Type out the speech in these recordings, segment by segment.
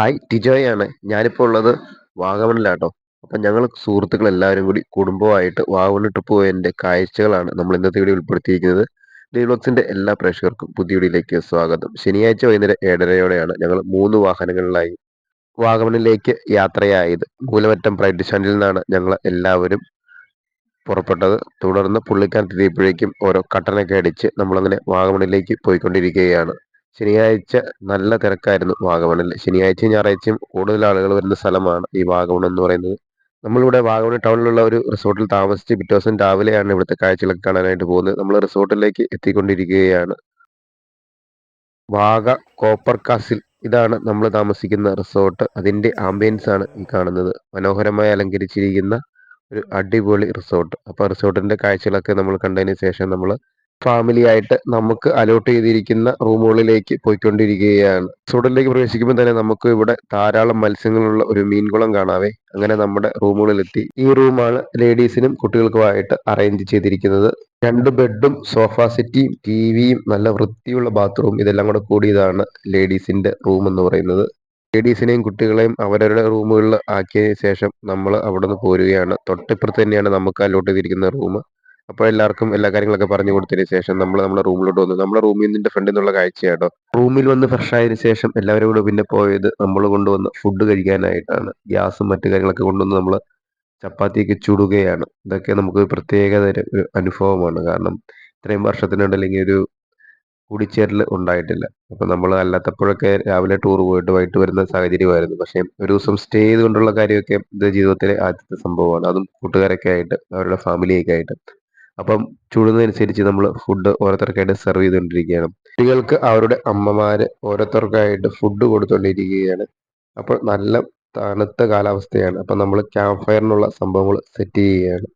Hi ടിജോയ് ആണ്. ഞാനിപ്പോൾ ഉള്ളത് വാഗമണിലാട്ടോ. അപ്പം ഞങ്ങൾ സുഹൃത്തുക്കൾ എല്ലാവരും കൂടി കുടുംബമായിട്ട് വാഗമണ് ട്രിപ്പ് പോയതിന്റെ കാഴ്ചകളാണ് നമ്മൾ ഇന്നത്തെ വീഡിയോ ഉൾപ്പെടുത്തിയിരിക്കുന്നത്. ഡീവ്ലോക്സിന്റെ എല്ലാ പ്രേക്ഷകർക്കും പുതിയ വീഡിയോയിലേക്ക് സ്വാഗതം. ശനിയാഴ്ച വൈകുന്നേരം ഏഴരയോടെയാണ് ഞങ്ങൾ മൂന്ന് വാഹനങ്ങളിലായി വാഗമണിലേക്ക് യാത്രയായത്. മൂലമറ്റം പ്രൈറ്റ് സ്റ്റാൻഡിൽ നിന്നാണ് ഞങ്ങൾ എല്ലാവരും പുറപ്പെട്ടത്. തുടർന്ന് പുള്ളിക്കാരത്തെത്തിയപ്പോഴേക്കും ഓരോ കട്ടനൊക്കെ അടിച്ച് നമ്മളങ്ങനെ വാഗമണിലേക്ക് പോയിക്കൊണ്ടിരിക്കുകയാണ്. ശനിയാഴ്ച നല്ല തിരക്കായിരുന്നു വാഗമണിൽ. ശനിയാഴ്ചയും ഞായറാഴ്ചയും കൂടുതൽ ആളുകൾ വരുന്ന സ്ഥലമാണ് ഈ വാഗമൺ എന്ന് പറയുന്നത്. നമ്മളിവിടെ വാഗമൺ ടൗണിലുള്ള ഒരു റിസോർട്ടിൽ താമസിച്ച് പിറ്റേ ദിവസം രാവിലെയാണ് ഇവിടുത്തെ കാഴ്ചകളൊക്കെ കാണാനായിട്ട് പോകുന്നത്. നമ്മൾ റിസോർട്ടിലേക്ക് എത്തിക്കൊണ്ടിരിക്കുകയാണ്. വാഗ കോപ്പർ കാസിൽ ഇതാണ് നമ്മൾ താമസിക്കുന്ന റിസോർട്ട്. അതിന്റെ ആംബിയൻസ് ആണ് ഈ കാണുന്നത്. മനോഹരമായി അലങ്കരിച്ചിരിക്കുന്ന ഒരു അടിപൊളി റിസോർട്ട്. അപ്പോൾ റിസോർട്ടിന്റെ കാഴ്ചകളൊക്കെ നമ്മൾ കണ്ടതിന് ശേഷം നമ്മൾ ഫാമിലി ആയിട്ട് നമുക്ക് അലോട്ട് ചെയ്തിരിക്കുന്ന റൂമുകളിലേക്ക് പോയിക്കൊണ്ടിരിക്കുകയാണ്. സൂടലിലേക്ക് പ്രവേശിക്കുമ്പോൾ തന്നെ നമുക്ക് ഇവിടെ ധാരാളം മത്സ്യങ്ങളുള്ള ഒരു മീൻകുളം കാണാവേ. അങ്ങനെ നമ്മുടെ റൂമുകളിലെത്തി ഈ റൂമാണ് ലേഡീസിനും കുട്ടികൾക്കുമായിട്ട് അറേഞ്ച് ചെയ്തിരിക്കുന്നത്. രണ്ട് ബെഡും സോഫ സെറ്റിയും ടി വിയും നല്ല വൃത്തിയുള്ള ബാത്റൂം ഇതെല്ലാം കൂടെ കൂടിയതാണ് ലേഡീസിന്റെ റൂം എന്ന് പറയുന്നത്. ലേഡീസിനെയും കുട്ടികളെയും അവരവരുടെ റൂമുകളിൽ ആക്കിയതിനു ശേഷം നമ്മൾ അവിടെ നിന്ന് പോരുകയാണ്. തൊട്ടിപ്പുറത്ത് തന്നെയാണ് നമുക്ക് അലോട്ട് ചെയ്തിരിക്കുന്ന റൂം അപ്പോൾ എല്ലാവർക്കും എല്ലാ കാര്യങ്ങളൊക്കെ പറഞ്ഞു കൊടുത്തതിന് ശേഷം നമ്മൾ നമ്മുടെ റൂമിലോട്ട് വന്നു. നമ്മുടെ റൂമിൽ നിന്നിന്റെ ഫ്രണ്ടിൽ നിന്നുള്ള കാഴ്ചയാട്ടോ. റൂമിൽ വന്ന് ഫ്രഷ് ആയതിനു ശേഷം എല്ലാവരും കൂടെ പിന്നെ പോയത് നമ്മൾ കൊണ്ടുവന്ന് ഫുഡ് കഴിക്കാനായിട്ടാണ്. ഗ്യാസും മറ്റു കാര്യങ്ങളൊക്കെ കൊണ്ടുവന്ന് നമ്മൾ ചപ്പാത്തിയൊക്കെ ചുടുകയാണ്. ഇതൊക്കെ നമുക്ക് പ്രത്യേക ഒരു അനുഭവമാണ്. കാരണം ഇത്രയും വർഷത്തിനിടയിൽ ഇങ്ങനെ ഒരു കൂടിച്ചേരൽ ഉണ്ടായിട്ടില്ല. അപ്പം നമ്മൾ അല്ലാത്തപ്പോഴൊക്കെ രാവിലെ ടൂർ പോയിട്ട് വൈകിട്ട് വരുന്ന സാഹചര്യമായിരുന്നു. പക്ഷേ ഒരു ദിവസം സ്റ്റേ ചെയ്തുകൊണ്ടുള്ള കാര്യമൊക്കെ ജീവിതത്തിലെ ആദ്യത്തെ സംഭവമാണ്. അതും കൂട്ടുകാരൊക്കെ ആയിട്ട് അവരുടെ ഫാമിലിയൊക്കെ ആയിട്ട്. അപ്പം ചൂടുന്നതനുസരിച്ച് നമ്മൾ ഫുഡ് ഓരോരുത്തർക്കായിട്ട് സെർവ് ചെയ്തുകൊണ്ടിരിക്കുകയാണ് കുട്ടികൾക്ക് അവരുടെ അമ്മമാര് ഓരോരുത്തർക്കായിട്ട് ഫുഡ് കൊടുത്തുകൊണ്ടിരിക്കുകയാണ് അപ്പോൾ നല്ല തണുത്ത കാലാവസ്ഥയാണ്. അപ്പം നമ്മൾ ക്യാമ്പ് ഫയറിനുള്ള സംഭവങ്ങൾ സെറ്റ് ചെയ്യുകയാണ്.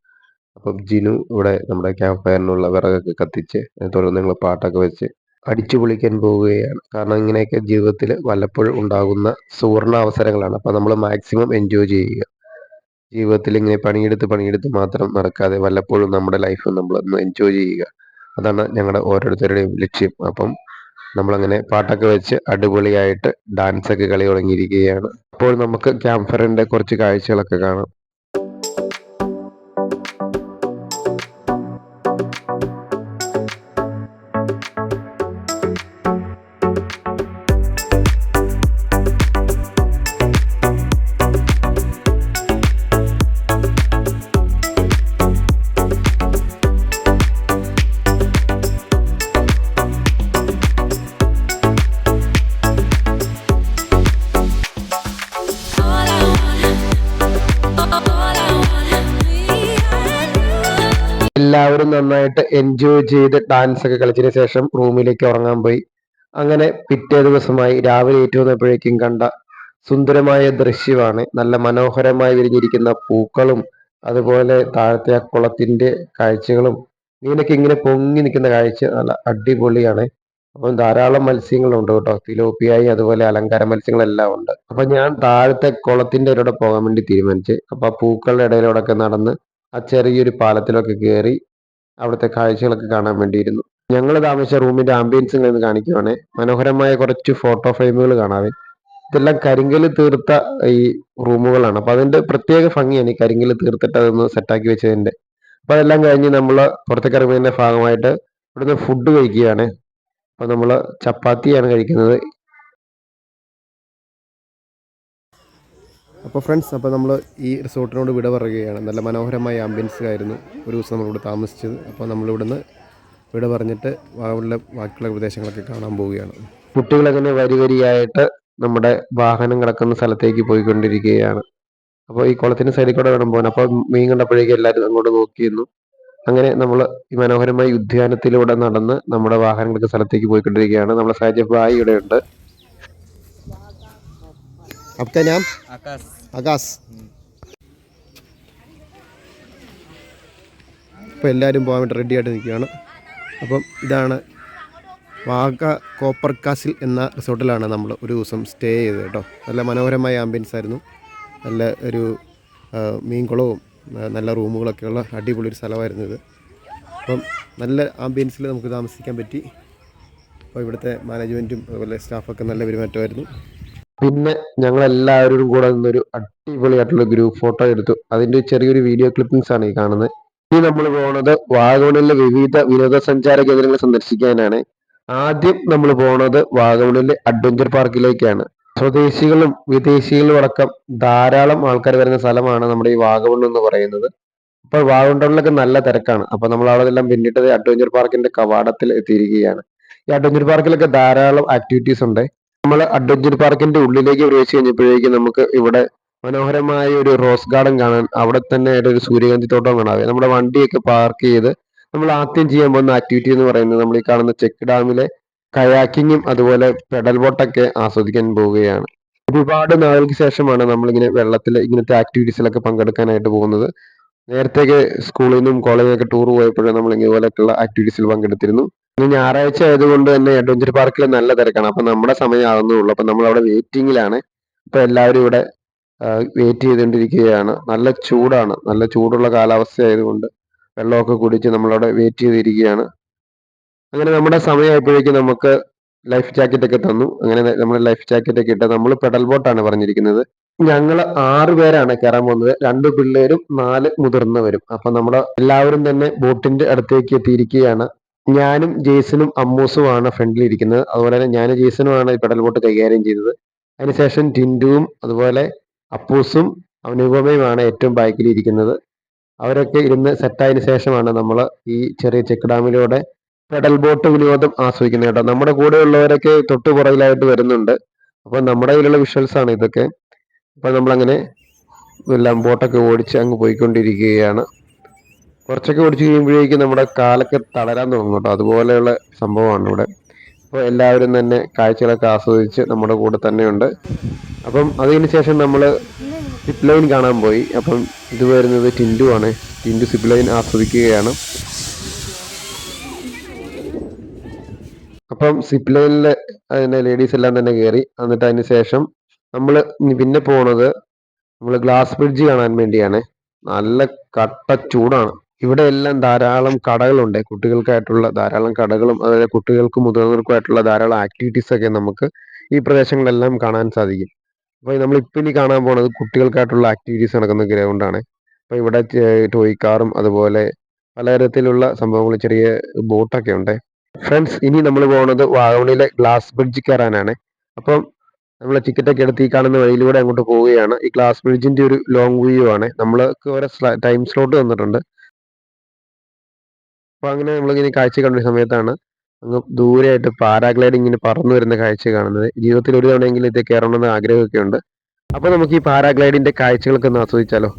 അപ്പം ജിനു ഇവിടെ നമ്മുടെ ക്യാമ്പ് ഫയറിനുള്ള വിറകൊക്കെ കത്തിച്ച് തുടർന്ന് നിങ്ങൾ പാട്ടൊക്കെ വെച്ച് അടിച്ചു പൊളിക്കാൻ പോവുകയാണ്. കാരണം ഇങ്ങനെയൊക്കെ ജീവിതത്തിൽ വല്ലപ്പോഴും ഉണ്ടാകുന്ന സുവർണ അവസരങ്ങളാണ് അപ്പം നമ്മൾ മാക്സിമം എൻജോയ് ചെയ്യുക. ജീവിതത്തിൽ ഇങ്ങനെ പണിയെടുത്ത് പണിയെടുത്ത് മാത്രം നടക്കാതെ വല്ലപ്പോഴും നമ്മുടെ ലൈഫ് നമ്മളൊന്ന് എൻജോയ് ചെയ്യുക. അതാണ് ഞങ്ങളുടെ ഓരോരുത്തരുടെയും ലക്ഷ്യം. അപ്പം നമ്മളങ്ങനെ പാട്ടൊക്കെ വെച്ച് അടിപൊളിയായിട്ട് ഡാൻസ് ഒക്കെ കളി തുടങ്ങിയിരിക്കുകയാണ്. അപ്പോൾ നമുക്ക് ക്യാമ്പ് ഫയറിന്റെ കുറച്ച് കാഴ്ചകളൊക്കെ കാണാം. നന്നായിട്ട് എൻജോയ് ചെയ്ത് ഡാൻസ് ഒക്കെ കളിച്ചതിന് ശേഷം റൂമിലേക്ക് ഉറങ്ങാൻ പോയി. അങ്ങനെ പിറ്റേ ദിവസമായി രാവിലെ ഏറ്റു വന്നപ്പോഴേക്കും കണ്ട സുന്ദരമായ ദൃശ്യമാണ്. നല്ല മനോഹരമായി വിരിഞ്ഞിരിക്കുന്ന പൂക്കളും അതുപോലെ താഴത്തെ ആ കുളത്തിന്റെ കാഴ്ചകളും മീനൊക്കെ ഇങ്ങനെ പൊങ്ങി നിൽക്കുന്ന കാഴ്ച നല്ല അടിപൊളിയാണ്. അപ്പം ധാരാളം മത്സ്യങ്ങളുണ്ട് കേട്ടോ. തിലോപ്പിയായി അതുപോലെ അലങ്കാര മത്സ്യങ്ങളെല്ലാം ഉണ്ട്. അപ്പൊ ഞാൻ താഴത്തെ കുളത്തിന്റെ ഇടയിലൂടെ പോകാൻ വേണ്ടി തീരുമാനിച്ച് അപ്പൊ ആ പൂക്കളുടെ ഇടയിലൂടെ ഒക്കെ നടന്ന് ആ ചെറിയൊരു പാലത്തിലൊക്കെ കയറി അവിടുത്തെ കാഴ്ചകളൊക്കെ കാണാൻ വേണ്ടിയിരുന്നു. ഞങ്ങൾ താമസിച്ച റൂമിന്റെ ആംബിയൻസ് നിന്ന് കാണിക്കുവാണ്. മനോഹരമായ കുറച്ച് ഫോട്ടോ ഫ്രെയിമുകൾ കാണാവേ. ഇതെല്ലാം കരിങ്കൽ തീർത്ത ഈ റൂമുകളാണ്. അപ്പൊ അതിന്റെ പ്രത്യേക ഭംഗിയാണ് ഈ കരിങ്കൽ തീർത്തിട്ട് അതൊന്ന് സെറ്റാക്കി വെച്ചതിന്റെ. അപ്പൊ അതെല്ലാം കഴിഞ്ഞ് നമ്മൾ പുറത്തേക്ക് ഇറങ്ങുന്നതിന്റെ ഭാഗമായിട്ട് ഇവിടുന്ന് ഫുഡ് കഴിക്കുകയാണ്. അപ്പൊ നമ്മൾ ചപ്പാത്തിയാണ് കഴിക്കുന്നത്. അപ്പോൾ ഫ്രണ്ട്സ് അപ്പോൾ നമ്മൾ ഈ റിസോർട്ടിനോട് വിട പറയുകയാണ്. നല്ല മനോഹരമായ ആംബിയൻസ് ആയിരുന്നു ഒരു ദിവസം നമ്മളിവിടെ താമസിച്ചത്. അപ്പോൾ നമ്മളിവിടുന്ന് വിട പറഞ്ഞിട്ട് വാഗമണിലെ ബാക്കിയുള്ള പ്രദേശങ്ങളൊക്കെ കാണാൻ പോവുകയാണ്. കുട്ടികളങ്ങനെ വരി വരിയായിട്ട് നമ്മുടെ വാഹനം കിടക്കുന്ന സ്ഥലത്തേക്ക് പോയിക്കൊണ്ടിരിക്കുകയാണ്. അപ്പോൾ ഈ കുളത്തിന് സൈഡിൽ കൂടെ വേണം പോകാൻ. അപ്പോൾ മീൻ കണ്ടപ്പോഴേക്കും എല്ലാവരും അങ്ങോട്ട് നോക്കിയിരുന്നു. അങ്ങനെ നമ്മൾ ഈ മനോഹരമായ ഉദ്യാനത്തിലൂടെ നടന്ന് നമ്മുടെ വാഹനം സ്ഥലത്തേക്ക് പോയിക്കൊണ്ടിരിക്കുകയാണ്. നമ്മുടെ സാജ് ഭായി ഇവിടെ ഉണ്ട് आपका नाम आकाश ആകാശ് ഇപ്പോൾ എല്ലാവരും പോകാൻ വേണ്ടി റെഡി ആയിട്ട് നിൽക്കുകയാണ് അപ്പം ഇതാണ് വാഗ കോപ്പർ കാസിൽ എന്ന റിസോർട്ടിലാണ് നമ്മൾ ഒരു ദിവസം സ്റ്റേ ചെയ്തത് കേട്ടോ നല്ല മനോഹരമായ ആംബിയൻസ് ആയിരുന്നു നല്ല ഒരു ആ, മീൻകുളവും ആ, നല്ല റൂമുകളൊക്കെ ഉള്ള അടിപൊളി ഒരു സ്ഥലമായിരുന്നു ഇത് അപ്പം നല്ല ആംബിയൻസിൽ നമുക്ക് താമസിക്കാൻ പറ്റി അപ്പോൾ ഇവിടുത്തെ മാനേജ്മെൻറ്റും അതുപോലെ സ്റ്റാഫൊക്കെ നല്ല പെരുമാറ്റമായിരുന്നു പിന്നെ ഞങ്ങൾ എല്ലാവരും കൂടെ നിന്നൊരു അടിപൊളിയായിട്ടുള്ള ഗ്രൂപ്പ് ഫോട്ടോ എടുത്തു. അതിന്റെ ചെറിയൊരു വീഡിയോ ക്ലിപ്പിംഗ്സ് ആണ് ഈ കാണുന്നത്. ഇനി നമ്മൾ പോണത് വാഗമണിലെ വിവിധ വിനോദസഞ്ചാര കേന്ദ്രങ്ങൾ സന്ദർശിക്കാനാണ്. ആദ്യം നമ്മൾ പോണത് വാഗമണിലെ അഡ്വഞ്ചർ പാർക്കിലേക്കാണ് സ്വദേശികളും വിദേശികളും അടക്കം ധാരാളം ആൾക്കാർ വരുന്ന സ്ഥലമാണ് നമ്മുടെ ഈ വാഗമൺ എന്ന് പറയുന്നത്. അപ്പോൾ വാഗമൺ നല്ല തിരക്കാണ്. അപ്പൊ നമ്മൾ അവിടെ എല്ലാം പിന്നിട്ടത് അഡ്വഞ്ചർ പാർക്കിന്റെ കവാടത്തിൽ എത്തിയിരിക്കുകയാണ്. ഈ അഡ്വഞ്ചർ പാർക്കിലൊക്കെ ധാരാളം ആക്ടിവിറ്റീസ് ഉണ്ട്. നമ്മൾ അഡ്വഞ്ചർ പാർക്കിന്റെ ഉള്ളിലേക്ക് പ്രവേശിച്ച് കഴിഞ്ഞപ്പോഴേക്കും നമുക്ക് ഇവിടെ മനോഹരമായ ഒരു റോസ് ഗാർഡൻ കാണാൻ അവിടെ തന്നെ ഒരു സൂര്യകാന്തി തോട്ടം കാണാതെ നമ്മുടെ വണ്ടിയൊക്കെ പാർക്ക് ചെയ്ത് നമ്മൾ ആദ്യം ചെയ്യാൻ പോകുന്ന ആക്ടിവിറ്റി എന്ന് പറയുന്നത് നമ്മൾ ഈ കാണുന്ന ചെക്ക് ഡാമിലെ കയാക്കിങ്ങും അതുപോലെ പെഡൽ ബോട്ടൊക്കെ ആസ്വദിക്കാൻ പോവുകയാണ്. ഒരുപാട് നാളുകൾക്ക് ശേഷമാണ് നമ്മളിങ്ങനെ വെള്ളത്തിൽ ഇങ്ങനത്തെ ആക്ടിവിറ്റീസിലൊക്കെ പങ്കെടുക്കാനായിട്ട് പോകുന്നത്. നേരത്തെയൊക്കെ സ്കൂളിൽ നിന്നും കോളേജിൽ നിന്നൊക്കെ ടൂർ പോയപ്പോഴും നമ്മൾ ഇതുപോലെയൊക്കെയുള്ള ആക്ടിവിറ്റീസിൽ പങ്കെടുത്തിരുന്നു. ഇന്ന് ഞായറാഴ്ച ആയതുകൊണ്ട് തന്നെ അഡ്വഞ്ചർ പാർക്കിൽ നല്ല തിരക്കാണ്. അപ്പൊ നമ്മുടെ സമയം ആകുന്നുള്ളൂ അപ്പൊ നമ്മൾ അവിടെ വെയിറ്റിംഗിലാണ് അപ്പൊ എല്ലാവരും ഇവിടെ വെയിറ്റ് ചെയ്തുകൊണ്ടിരിക്കുകയാണ് നല്ല ചൂടാണ്. നല്ല ചൂടുള്ള കാലാവസ്ഥ ആയതുകൊണ്ട് വെള്ളമൊക്കെ കുടിച്ച് നമ്മളവിടെ വെയിറ്റ് ചെയ്തിരിക്കുകയാണ്. അങ്ങനെ നമ്മുടെ സമയമായപ്പോഴേക്കും നമുക്ക് ലൈഫ് ജാക്കറ്റ് ഒക്കെ തന്നു. അങ്ങനെ നമ്മൾ ലൈഫ് ജാക്കറ്റ് ഒക്കെ ഇട്ട് നമ്മൾ പെഡൽ ബോട്ടാണ് പറഞ്ഞിരിക്കുന്നത്. ഞങ്ങൾ ആറ് പേരാണ് കയറാൻ പോകുന്നത്. രണ്ട് പിള്ളേരും നാല് മുതിർന്നവരും. അപ്പൊ നമ്മുടെ എല്ലാവരും തന്നെ ബോട്ടിന്റെ അടുത്തേക്ക് എത്തിയിരിക്കുകയാണ്. ഞാനും ജേസനും അമ്മൂസുമാണ് ഫ്രണ്ടിൽ ഇരിക്കുന്നത്. അതുപോലെ തന്നെ ഞാനും ജേസനുമാണ് ഈ പെഡൽ ബോട്ട് കൈകാര്യം ചെയ്തത്. അതിനുശേഷം ടിൻഡുവും അതുപോലെ അപ്പൂസും അനുപമയുമാണ് ഏറ്റവും ബാക്കിൽ ഇരിക്കുന്നത്. അവരൊക്കെ ഇരുന്ന് സെറ്റായതിനു ശേഷമാണ് നമ്മൾ ഈ ചെറിയ ചെക്ക് ഡാമിലൂടെ പെഡൽ ബോട്ട് വിനോദം ആസ്വദിക്കുന്നത് കേട്ടോ. നമ്മുടെ കൂടെ ഉള്ളവരൊക്കെ തൊട്ടു പുറകിലായിട്ട് വരുന്നുണ്ട്. അപ്പൊ നമ്മുടെ കയ്യിലുള്ള വിഷ്വൽസ് ആണ് ഇതൊക്കെ. അപ്പൊ നമ്മളങ്ങനെ എല്ലാം ബോട്ടൊക്കെ ഓടിച്ച് അങ്ങ് പോയിക്കൊണ്ടിരിക്കുകയാണ്. കുറച്ചൊക്കെ ഓടിച്ചു കഴിയുമ്പോഴേക്കും നമ്മുടെ കാലൊക്കെ തളരാൻ തുടങ്ങും കേട്ടോ. അതുപോലെയുള്ള സംഭവമാണ് ഇവിടെ. അപ്പോൾ എല്ലാവരും തന്നെ കാഴ്ചകളൊക്കെ ആസ്വദിച്ച് നമ്മുടെ കൂടെ തന്നെയുണ്ട്. അപ്പം അതിന് ശേഷം നമ്മൾ സിപ്പ് ലൈൻ കാണാൻ പോയി. അപ്പം ഇത് വരുന്നത് ടിൻഡു ആണ്. ടിൻഡു സിപ്പ് ലൈൻ ആസ്വദിക്കുകയാണ്. അപ്പം സിപ്പ് ലൈനിൽ അതിന്റെ ലേഡീസ് എല്ലാം തന്നെ കയറി. എന്നിട്ട് അതിന് ശേഷം നമ്മൾ പിന്നെ പോണത് നമ്മൾ ഗ്ലാസ് ബ്രിഡ്ജ് കാണാൻ വേണ്ടിയാണ്. നല്ല കട്ട ചൂടാണ്. ഇവിടെ എല്ലാം ധാരാളം കടകളുണ്ട്. കുട്ടികൾക്കായിട്ടുള്ള ധാരാളം കടകളും അതുപോലെ കുട്ടികൾക്കും മുതിർന്നവർക്കുമായിട്ടുള്ള ധാരാളം ആക്ടിവിറ്റീസ് ഒക്കെ നമുക്ക് ഈ പ്രദേശങ്ങളിലെല്ലാം കാണാൻ സാധിക്കും. അപ്പോൾ ഇപ്പം ഇനി കാണാൻ പോണത് കുട്ടികൾക്കായിട്ടുള്ള ആക്ടിവിറ്റീസ് നടക്കുന്ന ഗ്രൗണ്ടാണ്. അപ്പോൾ ഇവിടെ ടോയ് കാറും അതുപോലെ പലതരത്തിലുള്ള സംഭവങ്ങൾ ചെറിയ ബോട്ടൊക്കെ ഉണ്ട്. ഫ്രണ്ട്സ് ഇനി നമ്മൾ പോകുന്നത് വാഗമണിയിലെ ഗ്ലാസ് ബ്രിഡ്ജ് കയറാനാണ്. അപ്പം നമ്മൾ ടിക്കറ്റൊക്കെ എടുത്ത് ഈ കാണുന്ന വഴിയിലൂടെ അങ്ങോട്ട് പോവുകയാണ്. ഈ ഗ്ലാസ് ബ്രിഡ്ജിന്റെ ഒരു ലോങ് വ്യൂ ആണ്. നമ്മൾക്ക് ഓരോ ടൈം സ്ലോട്ട് തന്നിട്ടുണ്ട് അപ്പൊ അങ്ങനെ നമ്മളിങ്ങനെ കാഴ്ച കണ്ട സമയത്താണ് അങ്ങ് ദൂരെയായിട്ട് പാരാഗ്ലൈഡിങ് ഇങ്ങനെ പറന്നു വരുന്ന കാഴ്ച കാണുന്നത്. ജീവിതത്തിൽ ഒരു തവണയെങ്കിലും ഇത് കയറണമെന്ന് ആഗ്രഹമൊക്കെ ഉണ്ട്. അപ്പോൾ നമുക്ക് ഈ പാരാഗ്ലൈഡിന്റെ കാഴ്ചകളൊക്കെ ഒന്ന് ആസ്വദിച്ചാലോ?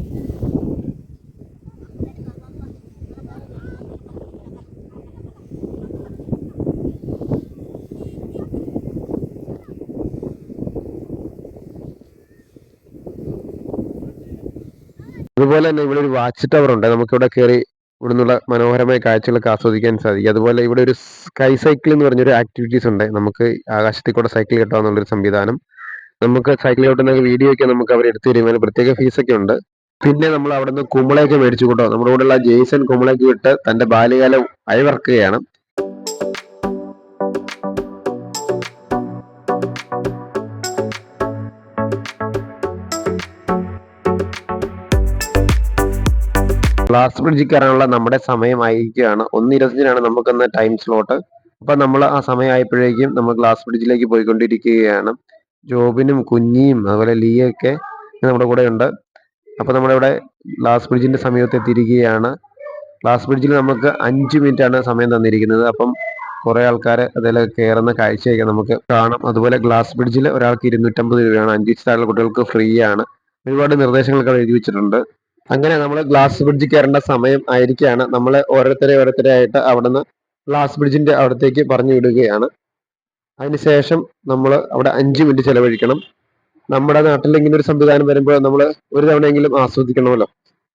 അതുപോലെ തന്നെ ഇവിടെ ഒരു വാച്ച് ടവർ ഉണ്ട്. നമുക്കിവിടെ കയറി ഇവിടെ നിന്നുള്ള മനോഹരമായ കാഴ്ചകളൊക്കെ ആസ്വദിക്കാൻ സാധിക്കും. അതുപോലെ ഇവിടെ ഒരു സ്കൈ സൈക്കിൾ എന്ന് പറഞ്ഞൊരു ആക്ടിവിറ്റീസ് ഉണ്ട്. നമുക്ക് ആകാശത്തിൽ കൂടെ സൈക്കിൾ കിട്ടാവുന്നുള്ളൊരു സംവിധാനം. നമുക്ക് സൈക്കിൾ കിട്ടുന്ന വീഡിയോ ഒക്കെ നമുക്ക് അവർ എടുത്തു തരും. അതിന് പ്രത്യേക ഫീസൊക്കെ ഉണ്ട്. പിന്നെ നമ്മൾ അവിടെ നിന്ന് കുമ്പളയൊക്കെ മേടിച്ചു കൂട്ടോ നമ്മുടെ കൂടെയുള്ള ജെയ്സൺ കുമ്പളയൊക്കെ വിട്ട് തന്റെ ബാല്യകാലം അയവർക്കുകയാണ് ഗ്ലാസ് ബ്രിഡ്ജിൽ കയറാനുള്ള നമ്മുടെ സമയമായിരിക്കുകയാണ്. ഒന്ന് ഇരുപത്തഞ്ചിനാണ് നമുക്കെന്ന ടൈം സ്ലോട്ട് അപ്പൊ നമ്മൾ ആ സമയമായപ്പോഴേക്കും നമ്മൾ ഗ്ലാസ് ബ്രിഡ്ജിലേക്ക് പോയിക്കൊണ്ടിരിക്കുകയാണ്. ജോബിനും കുഞ്ഞിയും അതുപോലെ ലീയൊക്കെ നമ്മുടെ കൂടെ ഉണ്ട് അപ്പൊ നമ്മളിവിടെ ഗ്ലാസ് ബ്രിഡ്ജിന്റെ സമയത്ത് എത്തിയിരിക്കുകയാണ്. ഗ്ലാസ് ബ്രിഡ്ജിൽ നമുക്ക് അഞ്ച് മിനിറ്റ് ആണ് സമയം തന്നിരിക്കുന്നത്. അപ്പം കുറെ ആൾക്കാർ അതിൽ കയറുന്ന കാഴ്ചയൊക്കെ നമുക്ക് കാണാം. അതുപോലെ ഗ്ലാസ് ബ്രിഡ്ജിൽ ഒരാൾക്ക് ഇരുന്നൂറ്റമ്പത് രൂപയാണ്. അഞ്ചു വയസ്സായുള്ള കുട്ടികൾക്ക് ഫ്രീ ആണ് ഒരുപാട് നിർദ്ദേശങ്ങളൊക്കെ എഴുതി വെച്ചിട്ടുണ്ട്. അങ്ങനെ നമ്മൾ ഗ്ലാസ് ബ്രിഡ്ജ് കയറേണ്ട സമയം ആയിരിക്കുകയാണ് നമ്മൾ ഓരോരുത്തരെ ഓരോരുത്തരെ ആയിട്ട് അവിടുന്ന് ഗ്ലാസ് ബ്രിഡ്ജിന്റെ അവിടത്തേക്ക് പറഞ്ഞു വിടുകയാണ്. അതിനുശേഷം നമ്മൾ അവിടെ അഞ്ച് മിനിറ്റ് ചെലവഴിക്കണം. നമ്മുടെ നാട്ടിൽ ഇങ്ങനെ ഒരു സംവിധാനം വരുമ്പോൾ നമ്മൾ ഒരു തവണയെങ്കിലും ആസ്വദിക്കണമല്ലോ.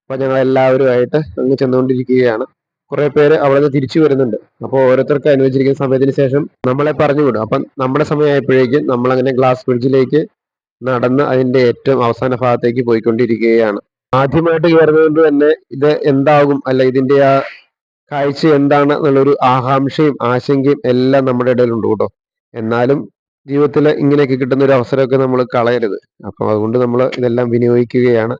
അപ്പൊ ഞങ്ങൾ എല്ലാവരുമായിട്ട് അങ്ങ് ചെന്നുകൊണ്ടിരിക്കുകയാണ്. കുറെ പേര് അവിടെ നിന്ന് തിരിച്ചു വരുന്നുണ്ട്. അപ്പോൾ ഓരോരുത്തർക്ക് അനുവദിച്ചിരിക്കുന്ന സമയത്തിന് ശേഷം നമ്മളെ പറഞ്ഞു വിടും. അപ്പം നമ്മുടെ സമയമായപ്പോഴേക്കും നമ്മളങ്ങനെ ഗ്ലാസ് ബ്രിഡ്ജിലേക്ക് നടന്ന് അതിന്റെ ഏറ്റവും അവസാന ഭാഗത്തേക്ക് പോയിക്കൊണ്ടിരിക്കുകയാണ്. ആദ്യമായിട്ട് കയറുന്നത് തന്നെ ഇത് എന്താകും അല്ല ഇതിന്റെ ആ കാഴ്ച എന്താണ് എന്നുള്ളൊരു ആകാംക്ഷയും ആശങ്കയും എല്ലാം നമ്മുടെ ഇടയിലുണ്ട് കേട്ടോ. എന്നാലും ജീവിതത്തിൽ ഇങ്ങനെയൊക്കെ കിട്ടുന്ന ഒരു അവസരമൊക്കെ നമ്മൾ കളയരുത്. അപ്പം അതുകൊണ്ട് നമ്മൾ ഇതെല്ലാം വിനിയോഗിക്കുകയാണ്.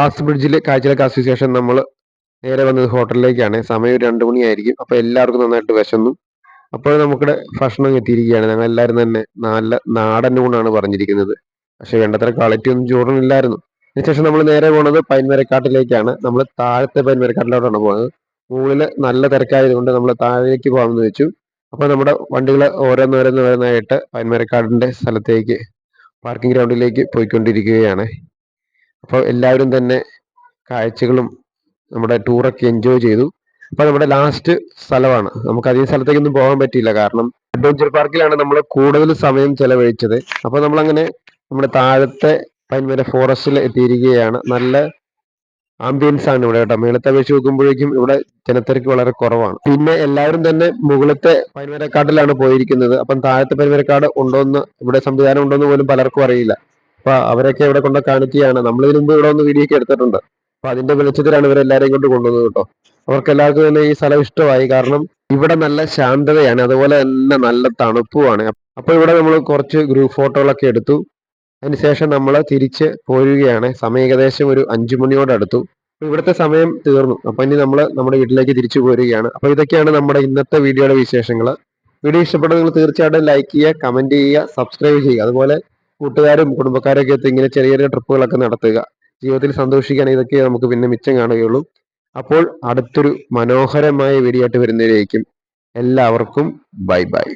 ഗ്ലാസ് ബ്രിഡ്ജിൽ കാഴ്ചയിലൊക്കെ അസോസിയേഷൻ നമ്മൾ നേരെ വന്നത് ഹോട്ടലിലേക്കാണ്. സമയം ഒരു രണ്ട് മണിയായിരിക്കും. അപ്പോൾ എല്ലാവർക്കും നന്നായിട്ട് വിശന്നു. അപ്പോൾ നമുക്കിടെ ഭക്ഷണം എത്തിയിരിക്കുകയാണ്. ഞങ്ങൾ എല്ലാവരും തന്നെ നല്ല നാടൻ ഊണാണ് പറഞ്ഞിരിക്കുന്നത്. പക്ഷെ വേണ്ടത്ര ക്വാളിറ്റി ഒന്നും ചോറിനില്ലായിരുന്നു അതിനുശേഷം നമ്മൾ നേരെ പോണത് പൈൻമരക്കാട്ടിലേക്കാണ് നമ്മൾ താഴത്തെ പൈൻമരക്കാട്ടിലോട്ടാണ് പോകുന്നത് മുകളിൽ നല്ല തിരക്കായതുകൊണ്ട് നമ്മൾ താഴേക്ക് പോകാമെന്ന് വെച്ചു. അപ്പോൾ നമ്മുടെ വണ്ടികൾ ഓരോന്നോരോന്ന് ഓരോന്നായിട്ട് പൈൻമരക്കാടിന്റെ സ്ഥലത്തേക്ക് പാർക്കിംഗ് ഗ്രൗണ്ടിലേക്ക് പോയിക്കൊണ്ടിരിക്കുകയാണ്. അപ്പോൾ എല്ലാവരും തന്നെ കാഴ്ചകളും നമ്മുടെ ടൂറൊക്കെ എൻജോയ് ചെയ്തു. അപ്പോൾ നമ്മുടെ ലാസ്റ്റ് സ്ഥലമാണ്. നമുക്ക് അധികം സ്ഥലത്തേക്കൊന്നും പോകാൻ പറ്റിയില്ല. കാരണം അഡ്വഞ്ചർ പാർക്കിലാണ് നമ്മൾ കൂടുതൽ സമയം ചെലവഴിച്ചത്. അപ്പോൾ നമ്മളങ്ങനെ നമ്മുടെ താഴത്തെ പൈൻമര ഫോറസ്റ്റിൽ എത്തിയിരിക്കുകയാണ്. നല്ല ആംബിയൻസ് ആണ് ഇവിടെ കേട്ടോ. മേളത്തെ അപേക്ഷിച്ച് നോക്കുമ്പോഴേക്കും ഇവിടെ ജനത്തിരക്ക് വളരെ കുറവാണ്. പിന്നെ എല്ലാവരും തന്നെ മുകളിലത്തെ പൈൻമരക്കാട്ടിലാണ് പോയിരിക്കുന്നത്. അപ്പം താഴത്തെ പൈൻമരക്കാട് ഉണ്ടോന്ന് ഇവിടെ സംവിധാനം ഉണ്ടോന്ന് പോലും പലർക്കും അറിയില്ല. അപ്പൊ അവരൊക്കെ ഇവിടെ കൊണ്ട് കാണിക്കുകയാണ്. നമ്മൾ ഇതിനു മുമ്പ് ഇവിടെ ഒന്ന് വീഡിയോ ഒക്കെ എടുത്തിട്ടുണ്ട്. അപ്പൊ അതിന്റെ വെളിച്ചത്തിലാണ് ഇവരെല്ലാരെയും കൊണ്ട് കൊണ്ടുവന്നത് കേട്ടോ. അവർക്ക് എല്ലാവർക്കും തന്നെ ഈ സ്ഥലം ഇഷ്ടമായി. കാരണം ഇവിടെ നല്ല ശാന്തതയാണ്. അതുപോലെ തന്നെ നല്ല തണുപ്പുമാണ്. അപ്പൊ ഇവിടെ നമ്മൾ കുറച്ച് ഗ്രൂപ്പ് ഫോട്ടോകളൊക്കെ എടുത്തു. അതിനുശേഷം നമ്മൾ തിരിച്ച് പോരുകയാണ്. സമയം ഏകദേശം ഒരു അഞ്ചു മണിയോട് അടുത്തു. അപ്പൊ ഇവിടുത്തെ സമയം തീർന്നു. അപ്പൊ ഇനി നമ്മൾ നമ്മുടെ വീട്ടിലേക്ക് തിരിച്ചു പോരുകയാണ്. അപ്പൊ ഇതൊക്കെയാണ് നമ്മുടെ ഇന്നത്തെ വീഡിയോയുടെ വിശേഷങ്ങൾ. വീഡിയോ ഇഷ്ടപ്പെട്ട നിങ്ങൾ തീർച്ചയായിട്ടും ലൈക്ക് ചെയ്യുക കമന്റ് ചെയ്യുക സബ്സ്ക്രൈബ് ചെയ്യുക. അതുപോലെ കൂട്ടുകാരും കുടുംബക്കാരൊക്കെ എത്തി ഇങ്ങനെ ചെറിയ ചെറിയ ട്രിപ്പുകളൊക്കെ നടത്തുക. ജീവിതത്തിൽ സന്തോഷിക്കാൻ ഇതൊക്കെ നമുക്ക് പിന്നെ മിച്ചം കാണുകയുള്ളൂ. അപ്പോൾ അടുത്തൊരു മനോഹരമായ വീഡിയോ ആയിട്ട് വരുന്നതിലേക്കും എല്ലാവർക്കും ബൈ ബൈ